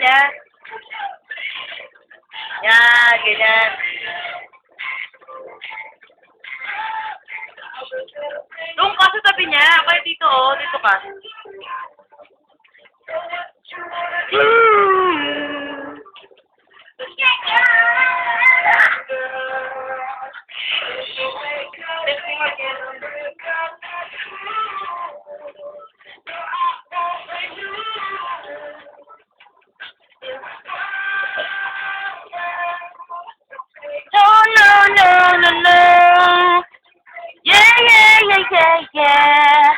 yan. Yan, ganyan. Doon ka sa tabi niya. Kaya dito, oh. Dito ka. Thank you. Yeah.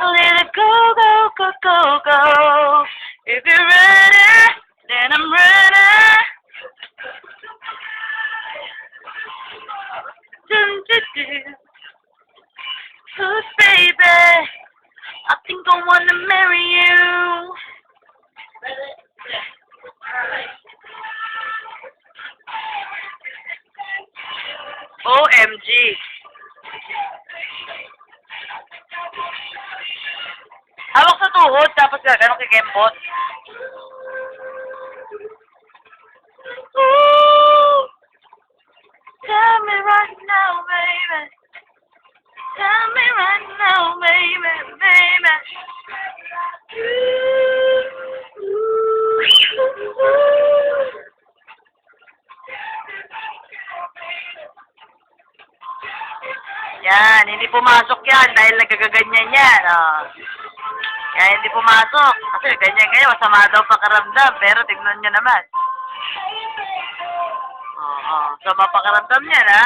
Let it go, go, go, go, go. If you're ready, then I'm ready. Dun, dun, dun. Cause baby, I think I wanna marry you. OMG. Tuhod, tapos gano'n kay Kembot. Ooh, tell me right now, baby. Tell me right now, baby, baby. Ooh, ooh. Yan, hindi pumasok yan dahil nagkagaganyan yan. Oh. Kaya hindi pumasok. Kasi ganyan kayo, masama daw pakaramdam. Pero tignan nyo naman. Oo, sama pakaramdam yan, ha?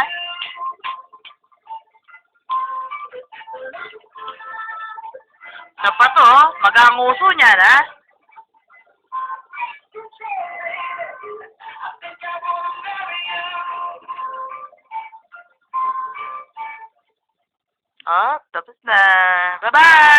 Sa pa to, maganguso niyan, ha? Ah, tapos na. Bye-bye!